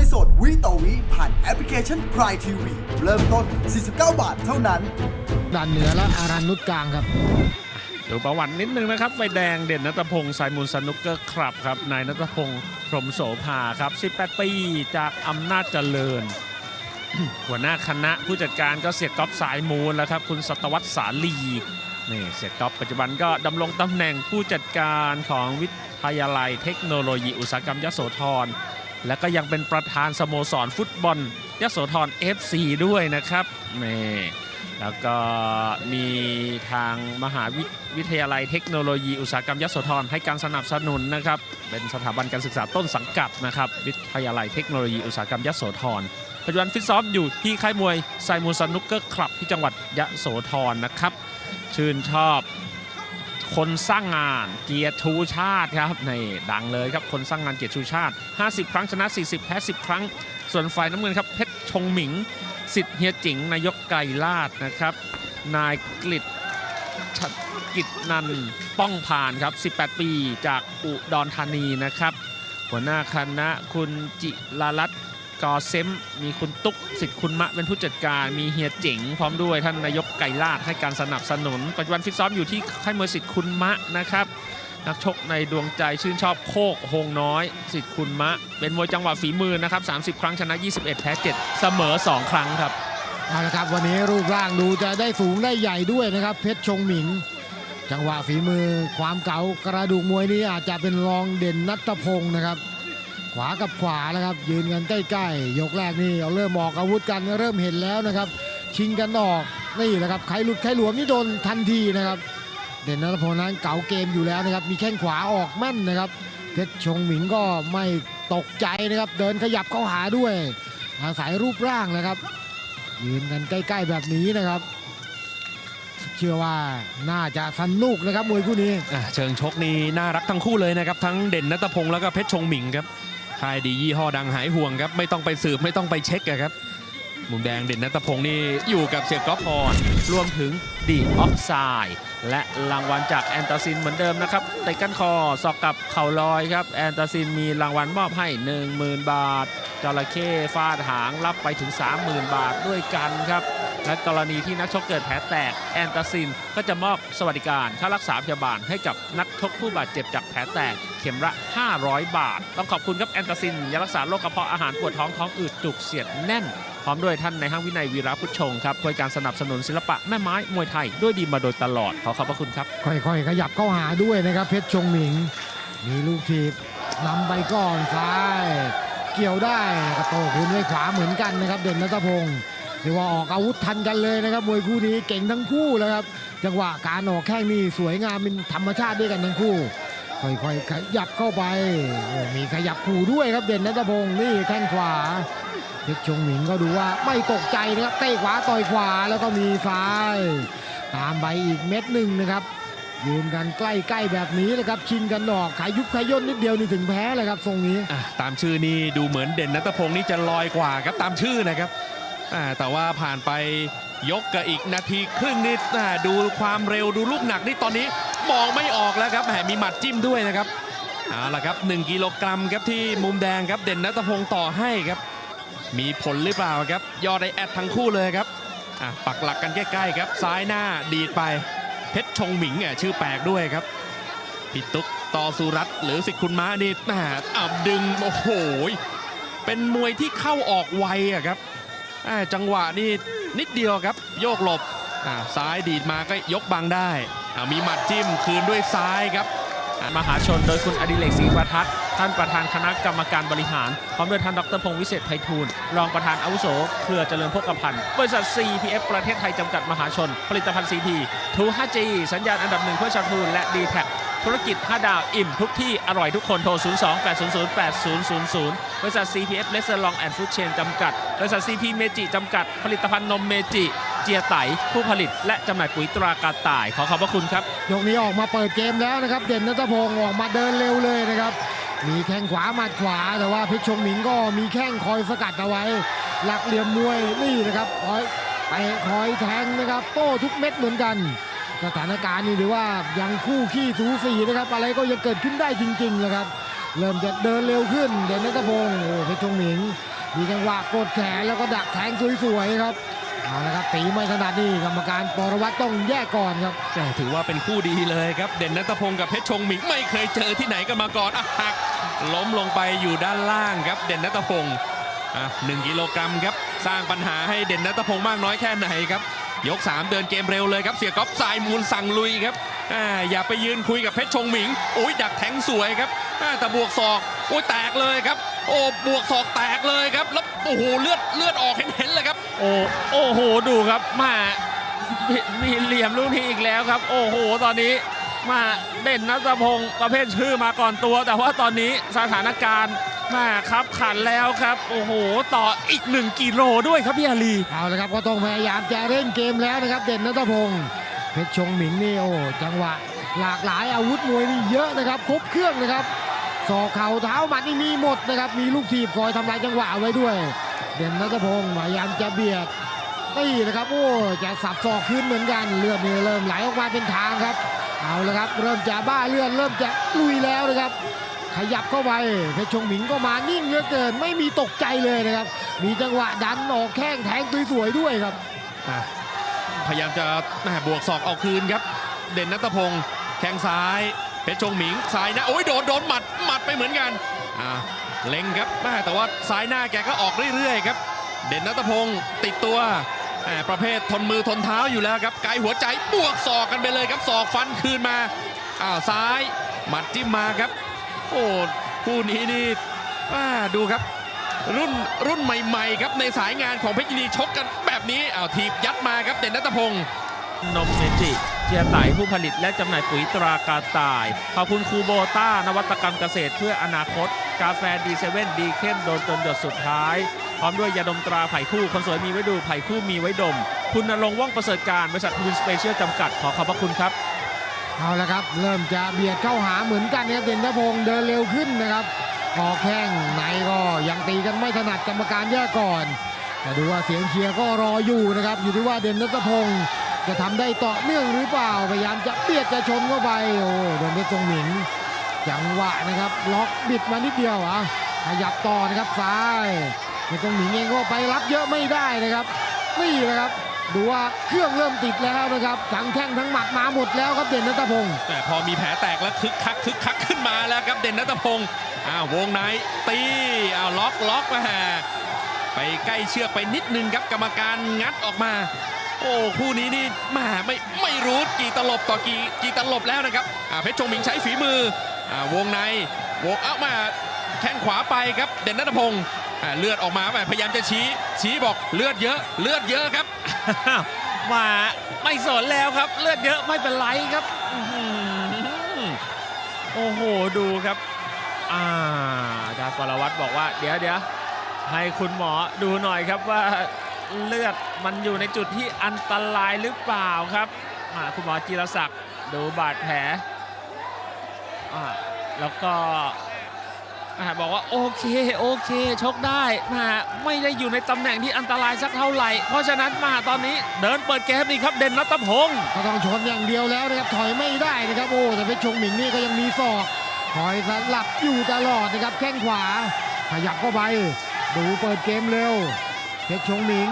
วยสดวิต่อวิผ่านแอปพลิเคชัน Prime TV เริ่มต้น 49 บาทเท่านั้นด้านเหนือและอารันนุชกลางครับ ดูประวัตินิดนึงนะครับ ไฟแดงเด่นนัตพงศ์สายมูลสนุกเกอร์ครับครับ นายนัตพงศ์พรหมโสภาครับ 18 ปีจากอำนาจเจริญ หัวหน้าคณะผู้จัดการก็เสียก๊อฟสายมูลแล้วครับ คุณสตวัตสาลีนี่เสียก๊อฟปัจจุบันก็ดำรงตำแหน่งผู้จัดการของวิทยาลัยเทคโนโลยีอุตสาหกรรมยโสธร และก็ยังเป็นประธานสโมสรฟุตบอลยโสธร FC ด้วยนะครับนี่แล้วก็มีทางมหาวิวิทยาลัยเทคโนโลยีอุตสาหกรรมยโสธรให้การสนับสนุนนะครับ เป็นสถาบันการศึกษาต้นสังกัดนะครับ วิทยาลัยเทคโนโลยีอุตสาหกรรมยโสธรปัจจุบันฟิตซ้อมอยู่ที่ค่ายมวยไซมูสนุกเกอร์คลับที่จังหวัดยโสธรนะครับ ชื่นชอบ คนสร้างงานเกียรติชูชาติครับในดังเลยครับคนสร้างงานเกียรติชูชาติ 50 ครั้งชนะ 40 แพ้ 10 ครั้ง ส่วนฝ่ายน้ำเงินครับเพชรชงหมิงสิทธิ์เฮียจิงนายกไกรลาดนะครับ นายกฤษชกิจนันป้องผ่านครับ 18 ปีจากอุดรธานีนะครับ หัวหน้าคณะคุณจิลาลัตน์ กอเซมมีคุณตุ๊กสิทธิ์คุณมะเป็นผู้จัดการ มีเฮียเจ๋งพร้อมด้วยท่านนายกไก่ลาดให้การสนับสนุน ปัจจุบันฟิตซ้อมอยู่ที่ค่ายมวยสิทธิ์คุณมะนะครับนักชกในดวงใจชื่นชอบโคกโฮงน้อย สิทธิ์คุณมะ เป็นมวยจังหวะฝีมือนะครับ 30 ครั้งชนะ 21 แพ้ 7 เสมอ 2 ครั้งครับเอาละครับวันนี้รูปร่างดูจะได้สูงได้ใหญ่ด้วยนะครับ เพชรชงหมิง จังหวะฝีมือความเก๋ากระดูกมวยนี้อาจจะเป็นรองเด่นนัตพงศ์นะครับ ขวากับขวาแล้วครับ ยืนกันใกล้ๆยกแรกนี่เอาเริ่มออกอาวุธกันเริ่มเห็นแล้วนะครับ ชิงกันออกนี่แหละครับใครหลุดใครหลวมนี่โดนทันทีนะครับ เด่นนัตพงศ์นั้นเก๋าเกมอยู่แล้วนะครับ มีแข้งขวาออกแม่นนะครับเพชรชงหมิงก็ไม่ตกใจนะครับ เดินขยับเข้าหาด้วยอาศัยรูปร่างนะครับ ยืนกันใกล้ ๆแบบนี้นะครับเชื่อว่าน่าจะสนุกนะครับมวยคู่นี้เชิงชกนี่น่ารักทั้งคู่เลยนะครับ ทั้งเด่นนัตพงศ์แล้วก็เพชรชงหมิงครับ ค่ายดียี่ห้อดังหายห่วงครับ ไม่ต้องไปสืบไม่ต้องไปเช็คครับ มุมแดงเด่นนัตพงศ์นี่อยู่กับเสียก๊อฟพรรวมถึงดีออฟไซด์และรางวัลจากแอนตาซินเหมือนเดิมนะครับเตะกันคอสอกกับเข่าลอยครับ แอนตาซินมีรางวัลมอบให้ 10,000 บาทจระเข้ฟาดหางรับไปถึง 30,000 บาทด้วยกันครับ และกรณีที่นักชกเกิดแผลแตกแอนตาซินก็จะมอบสวัสดิการค่ารักษาพยาบาลให้กับนักชกผู้บาดเจ็บจากแผลแตกเข็มละ 500 บาท ต้องขอบคุณครับแอนตาซินยารักษาโรคกระเพาะอาหารปวดท้องท้องอืดจุกเสียดแน่น พร้อมด้วยท่านในห้างวินัยวีระพุทธชงครับช่วยการสนับสนุนศิลปะแม่ไม้มวยไทยด้วยดีมาโดยตลอดขอขอบพระคุณครับ ค่อยๆ ขยับเข้าหาด้วยนะครับ เพชรชงหมิง มีลูกทีบนำไปก่อนซ้าย เกี่ยวได้กระโตคืนด้วยขวาเหมือนกันนะครับ เด่นนัทพงศ์ เรียกว่าออกอาวุธทันกันเลยนะครับมวยคู่นี้เก่งทั้งคู่แล้วครับจังหวะการออกแข้งนี่สวยงามเป็นธรรมชาติด้วยกันทั้งคู่ ค่อยๆขยับเข้าไปมีขยับขู่ด้วยครับเด่นนัทพงศ์นี่แข้งขวาเพชรชงหมิงก็ดูว่าไม่ตกใจนะครับเตะขวาต่อยขวาแล้วก็มีซ้าย ตามไปอีกเม็ดหนึ่งนะครับยืนกันใกล้ๆแบบนี้นะครับชิงกันออกขายยุบขายย่นนิดเดียวนี่ถึงแพ้เลยครับทรงนี้ตามชื่อนี่ดูเหมือนเด่นนัตพงศ์นี่จะลอยกว่าครับตามชื่อนะครับ แต่ว่าผ่านไปยกกับอีกนาทีครึ่งนี่ดูความเร็วดูลูกหนักนี่ตอนนี้มองไม่ออกแล้วครับแหมมีหมัดจิ้มด้วยนะครับเอาละครับ 1 กิโลกรัมครับที่มุมแดงครับเด่นนัตพงศ์ต่อให้ครับ มีผลหรือเปล่าครับ ยอดไอแอดทั้งคู่เลยครับปักหลักกันใกล้ๆครับ ซ้ายหน้าดีดไปเพชรชงหมิงอะชื่อแปลกด้วยครับพี่ตุ๊กต่อสุรัตหรือสิคุณม้านี่อ่าอะดึงโอ้โหเป็นมวยที่เข้าออกไวอะครับ จังหวะนี่นิดเดียวครับ โยกหลบซ้ายดีดมาก็ยกบังได้มีหมัดจิ้มคืนด้วยซ้ายครับมหาชนโดยคุณอดิเรกศรีประทัดท่านประธานคณะกรรมการบริหาร พร้อมด้วยท่านดรพงศ์วิเศษไพฑูรย์รองประธานอาวุโส เครือเจริญพกพันธ์บริษัท CPF ประเทศไทยจำกัดมหาชน ผลิตภัณฑ์ CP ทู 5G สัญญาณอันดับหนึ่งเพื่อชาวทูนและ d t แท ธุรกิจ 5 ดาว อิ่มทุกที่ อร่อยทุกคน โทร 02 800 8000 บริษัท CPF เลสเซอร์ลองแอนด์ฟู้ดเชนจำกัด บริษัท CP เมจิจำกัด ผลิตภัณฑ์นมเมจิ เจียไต ผู้ผลิต และจำหน่ายปุ๋ยตรากรต่าย ขอขอบพระคุณครับ ยกนี้ออกมาเปิดเกมแล้วนะครับ เด่นนัทพงศ์ออกมาเดินเร็วเลยนะครับ มีแข้งขวาหมัดขวา แต่ว่าเพชรชงหมิงก็มีแข้งคอยสกัดเอาไว้ หลักเหลี่ยมมวยนี่นะครับคอยไปคอยแทงนะครับ โต้ทุกเม็ดเหมือนกัน สถานการณ์นี่ถือว่ายังคู่ขี้สูสีนะครับ อะไรก็ยังเกิดขึ้นได้จริงๆนะครับ เริ่มจะเดินเร็วขึ้น เด่นนัทพงศ์โอ้เพชรชงหมิงมีจังหวะกดแขนแล้วก็ดักแทงสวยๆครับเอาละครับตีไม่ถนัดนี่กรรมการปรวัตต้องแยกก่อนครับแต่ถือว่าเป็นคู่ดีเลยครับ เด่นนัตพงศ์กับเพชรชงหมิงไม่เคยเจอที่ไหนกันมาก่อนอะหักล้มลงไปอยู่ด้านล่างครับ เด่นนัตพงศ์อะหนึ่งกิโลกรัมครับสร้างปัญหาให้เด่นนัตพงศ์มากน้อยแค่ไหนครับ ยก 3 เดินเกมเร็วเลยครับ เสียก๊อฟสายมูลสั่งลุยครับอ่าอย่าไปยืนคุยกับเพชรชงหมิงโอ้ยดักแทงสวยครับอ่าแต่บวกศอกโอ้ยแตกเลยครับ โอ้บวกศอกแตกเลยครับแล้วโอ้โหเลือดเลือดออกเห็นๆเลยครับ โอ้โอ้โหดูครับมามีมีเหลี่ยมลูกนี้อีกแล้วครับ โอ้โห ตอนนี้มาเด่นนัทพงศ์ประเภทชื่อมาก่อนตัว แต่ว่าตอนนี้สถานการณ์ มาครับขันแล้วครับ โอ้โห ต่ออีก 1กิโลด้วยครับพี่อาลีเอาละครับก็ต้องพยายามจะเล่นเกมแล้วนะครับ เด่นนัทพงศ์เพชรชงหมิงนี่โอ้จังหวะ หลากหลายอาวุธมวยนี่เยอะนะครับ ครบเครื่องนะครับศอกเข่าเท้าหมัดนี่มีหมดนะครับ มีลูกทีบคอยทำลายจังหวะเอาไว้ด้วย เด่นนัทพงศ์พยายามจะเบียดตีนะครับโอ้จะสับศอกขึ้นเหมือนกันเลือดนี่เริ่มไหลออกมาเป็นทางครับ เอาละครับ เริ่มจะบ้าเลือดเริ่มจะลุยแล้วนะครับ ขยับเข้าไปเพชรชงหมิงก็มานิ่งเหลือเกิน ไม่มีตกใจเลยนะครับ มีจังหวะดันออกแข้งแทงสวยๆด้วยครับ พยายามจะแหม่บวกศอกเอาคืนครับ เด่นนัตพงศ์แข้งซ้ายเพชรชงหมิงซ้ายนะโอ้ยโดนโดนหมัดหมัดไปเหมือนกันอ่าเล็งครับแม่แต่ว่าซ้ายหน้าแกก็ออกเรื่อยๆครับ เด่นนัตพงศ์ติดตัวแหมประเภททนมือทนเท้าอยู่แล้วครับไกลหัวใจบวกศอกกันไปเลยครับศอกฟันคืนมาอ้าวซ้ายหมัดจิ้มมาครับ โอ้คู่นี้นี่ดูครับ รุ่นรุ่นใหม่ๆครับในสายงานของเพชรยินดีชกกันแบบนี้อ้าวทีบยัดมาครับเด่นนัตพงศ์นมเมจิเจียไตผู้ผลิตและจำหน่ายปุ๋ยตรากาตาย ขอบคุณคูโบต้านวัตกรรมเกษตรเพื่ออนาคต กาแฟดีเซเว่นดีเข้มโดนจนหยดสุดท้าย พร้อมด้วยยาดมตราไผ่คู่คนสวยมีไว้ดูไผ่คู่มีไว้ดม คุณนรงว่องประเสริฐการบริษัทวินสเปเชียลจำกัดขอขอบพระคุณครับ เอาละครับ เริ่มจะเบียดเข้าหาเหมือนกันนะครับเด่นนัทพงศ์เดินเร็วขึ้นนะครับออกแข้งในก็ยังตีกันไม่ถนัดกรรมการแยกก่อน แต่ดูว่าเสียงเชียร์ก็รออยู่นะครับ อยู่ที่ว่าเด่นนัทพงศ์จะทำได้ต่อเนื่องหรือเปล่า พยายามจะเบียดจะชนเข้าไป โอ้โดนเพชรทรงหมิงจังหวะนะครับ ล็อกบิดมานิดเดียวอะขยับต่อนะครับซ้ายเพชรทรงหมิงเองก็ไปรับเยอะไม่ได้นะครับ นี่นะครับ ดูว่าเครื่องเริ่มติดแล้วนะครับทั้งแข้งทั้งหมัดมาหมดแล้วครับเด่นนัทพงศ์แต่พอมีแผลแตกแล้วคึกคักคึกคักขึ้นมาแล้วครับเด่นนัตพงศ์อ้าววงในตีอ้าวล็อกล็อกมาไปใกล้เชือกไปนิดนึงครับกรรมการงัดออกมา โอ้คู่นี้นี่หมาไม่ไม่รู้กี่ตลบต่อกี่กี่ตลบแล้วนะครับอ่าเพชรชงหมิงใช้ฝีมืออ่าวงในวงเอ้ามาแข้งขวาไปครับ เด่นนัตพงศ์เลือดออกมาแหมพยายามจะชี้ ชี้บอกเลือดเยอะ เลือดเยอะครับมาไม่สนแล้วครับ เลือดเยอะไม่เป็นไรครับโอ้โหดูครับอ่าอาจารย์ปรวัตรบอกว่า เดี๋ยวเดี๋ยวให้คุณหมอดูหน่อยครับว่าเลือดมันอยู่ในจุดที่อันตรายหรือเปล่าครับอ่าคุณหมอจิรศักดิ์ดูบาดแผลอ่าแล้วก็ บอกว่าโอเคโอเคชกได้มาไม่ได้อยู่ในตำแหน่งที่อันตรายสักเท่าไหร่ เพราะฉะนั้นมาตอนนี้เดินเปิดเกมนี่ครับเด่นรัตพงศ์ก็ต้องชนอย่างเดียวแล้วนะครับถอยไม่ได้นะครับโอ้แต่เพชรชงหมิงนี่ก็ยังมีศอกคอยสลับอยู่ตลอดนะครับแข้งขวา ขยับเข้าไปดูเปิดเกมเร็วเพชรชงหมิง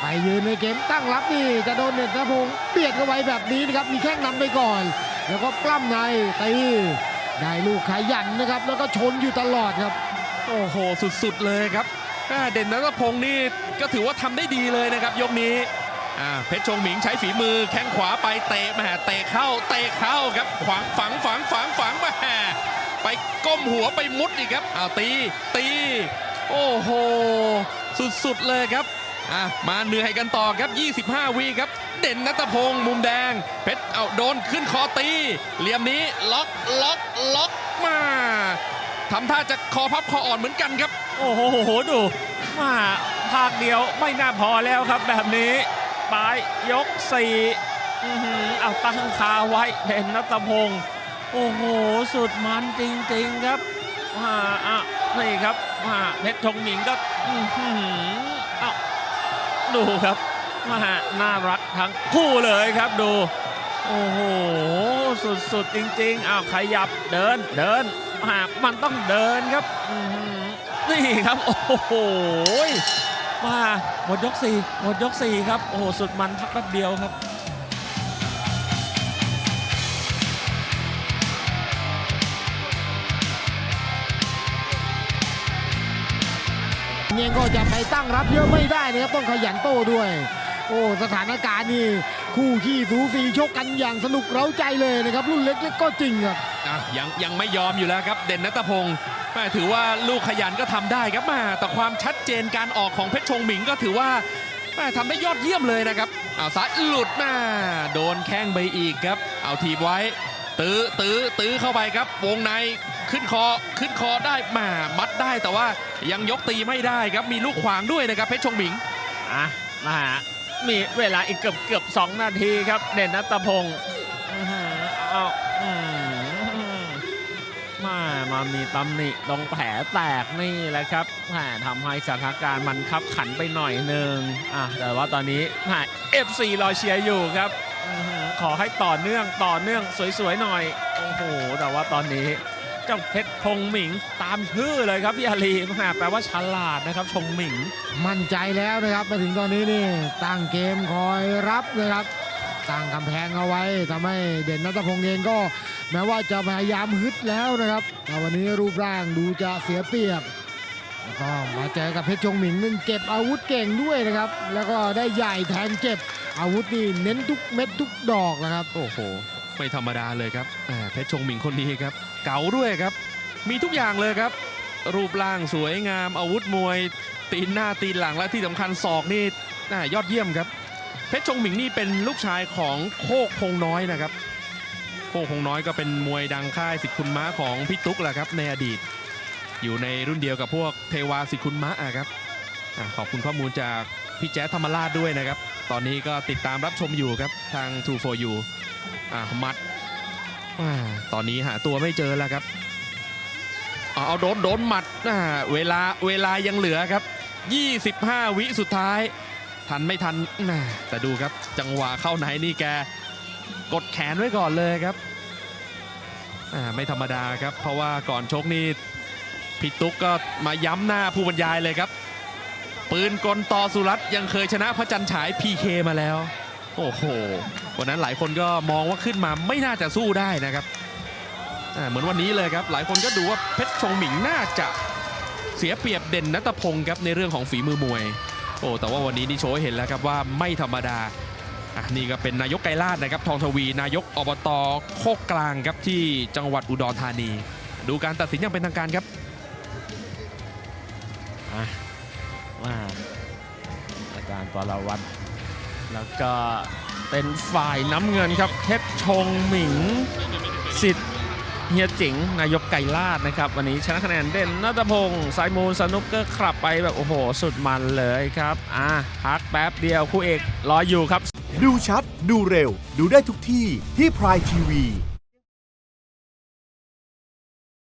ไปยืนในเกมตั้งรับนี่จะโดนเด่นนัทพงศ์เบียดเข้าไปแบบนี้นะครับมีแข้งนำไปก่อน แล้วก็ปล้ำในตี ได้ลูกขยันนะครับ แล้วก็ชนอยู่ตลอดครับ โอ้โห สุดๆเลยครับเด่นนัทพงศ์นี่ก็ถือว่าทำได้ดีเลยนะครับ ยกนี้เพชรชงหมิงใช้ฝีมือแข้งขวาไปเตะมาเตะเข้าเตะเข้าครับขวางฝังฝังฝังฝังมาไปก้มหัวไปมุดอีกครับอ้าวตีตี โอ้โห สุดๆเลยครับ อะมาเหนื่อยกันต่อครับ 25 วีครับ เด่นนัทพงศ์มุมแดง เพชรเอาโดนขึ้นคอตี เหลี่ยมนี้ล็อกล็อกล็อกมาทำท่าจะคอพับคออ่อนเหมือนกันครับ โอ้โหดูมาภาคเดียวไม่น่าพอแล้วครับแบบนี้ปลายยกสี่เอาตั้งคาไว้เด่นนัตพงศ์โอ้โห สุดมันจริงๆครับมาอะนี่ครับมาเพชรชงหมิงก็ ดูครับมาน่ารักทั้งคู่เลยครับดู โอ้โห สุดๆ จริงๆอ้าวขยับเดินเดินหากมันต้องเดินครับนี่ครับ โอ้โหมาหมดยกสี่หมดยกสี่ครับ โอ้โห สุดมันพักแป๊บเดียวครับ เองก็จะไปตั้งรับเยอะไม่ได้นะครับต้องขยันโต้ด้วย โอ้สถานการณ์นี่คู่ขี้สูสีชกกันอย่างสนุกเร้าใจเลยนะครับรุ่นเล็กๆก็จริงครับอะยังยังไม่ยอมอยู่แล้วครับ เด่นนัตพงศ์แม่ถือว่าลูกขยันก็ทำได้ครับแมาแต่ความชัดเจนการออกของเพชรชงหมิงก็ถือว่าแม่ทำได้ยอดเยี่ยมเลยนะครับเอาซ้ายหลุดมาโดนแข้งไปอีกครับ เอาทีบไว้ ตื้อตื้อตื้อเข้าไปครับ วงใน ขึ้นคอขึ้นคอได้แมามัดได้แต่ว่ายังยกตีไม่ได้ครับมีลูกขวางด้วยนะครับเพชรชงหมิงอะมามีเวลาอีกเกือบเกือบสองนาทีครับ เด่นนัตพงศ์อื้อหือเอาอมามามีตำหนิตรงแผลแตกนี่แหละครับแหมทำให้สถานการณ์มันคับขันไปหน่อยหนึ่งอะแต่ว่าตอนนี้เอฟซีรอเชียร์อยู่ครับขอให้ต่อเนื่องต่อเนื่องสวยๆหน่อย โอ้โห แต่ว่าตอนนี้ เจ้าเพชรพงหมิงตามชื่อเลยครับพี่อาลีแหมแปลว่าฉลาดนะครับชงหมิง มั่นใจแล้วนะครับมาถึงตอนนี้นี่ตั้งเกมคอยรับนะครับตั้งกำแพงเอาไว้ทำให้เด่นนัทพงษ์เองก็แม้ว่าจะพยายามฮึดแล้วนะครับแต่วันนี้รูปร่างดูจะเสียเปรียบแล้วก็มาเจอกับเพชรชงหมิงนึงเก็บอาวุธเก่งด้วยนะครับ แล้วก็ได้ใหญ่แทนเก็บอาวุธนี่เน้นทุกเม็ดทุกดอกนะครับ โอ้โห ไม่ธรรมดาเลยครับเพชรชงหมิงคนนี้ครับ เก๋าด้วยครับ มีทุกอย่างเลยครับ รูปร่างสวยงาม อาวุธมวย ตีนหน้าตีนหลังและที่สำคัญศอกนี่ยอดเยี่ยมครับ เพชรชงหมิงนี่เป็นลูกชายของโคกคงน้อยนะครับ โคกคงน้อยก็เป็นมวยดังค่ายสิทธิ์คุณม้าของพี่ตุ๊กแหละครับในอดีต อยู่ในรุ่นเดียวกับพวกเทวาสิทธิ์คุณม้าอะครับอขอบคุณข้อมูลจากพี่แจ๊ธรรมราชด้วยนะครับ ตอนนี้ก็ติดตามรับชมอยู่ครับทาง True for You อ่ามัดอาตอนนี้หาตัวไม่เจอแล้วครับเอาเอาโดนโดนหมัดอ่าเวลาเวลายังเหลือครับ 25 วิสุดท้าย ทันไม่ทันน่าแต่ดูครับจังหวะเข้าไหนนี่แกกดแขนไว้ก่อนเลยครับอ่าไม่ธรรมดาครับ เพราะว่าก่อนชกนี่พี่ตุ๊กก็มาย้ำหน้าผู้บรรยายเลยครับ ปืนกลต่อสุรัตยังเคยชนะพระจันฉาย PK มาแล้ว โอ้โห วันนั้นหลายคนก็มองว่าขึ้นมาไม่น่าจะสู้ได้นะครับเหมือนวันนี้เลยครับ หลายคนก็ดูว่าเพชรชงหมิงน่าจะเสียเปรียบเด่นนัตพงศ์ครับในเรื่องของฝีมือมวย โอ้แต่ว่าวันนี้นี่โชว์เห็นแล้วครับว่าไม่ธรรมดาอะนี่ก็เป็นนายกไกรลาดนะครับทองทวี นายกอบตโคกกลางครับที่จังหวัดอุดรธานี ดูการตัดสินอย่างเป็นทางการครับว่าอาจารย์ปรวัตร แล้วก็เป็นฝ่ายน้ำเงินครับเพชรชงหมิงสิทธิ์เฮียจิงนายกไก่ลาดนะครับ วันนี้ชนะคะแนนเด่นนัตพงศ์สายมูลสนุกเกอร์ขับไปแบบ โอ้โห สุดมันเลยครับ อะพักแป๊บเดียวคู่เอกรออยู่ครับ ดูชัด ดูเร็ว ดูได้ทุกที่ที่พรายทีวี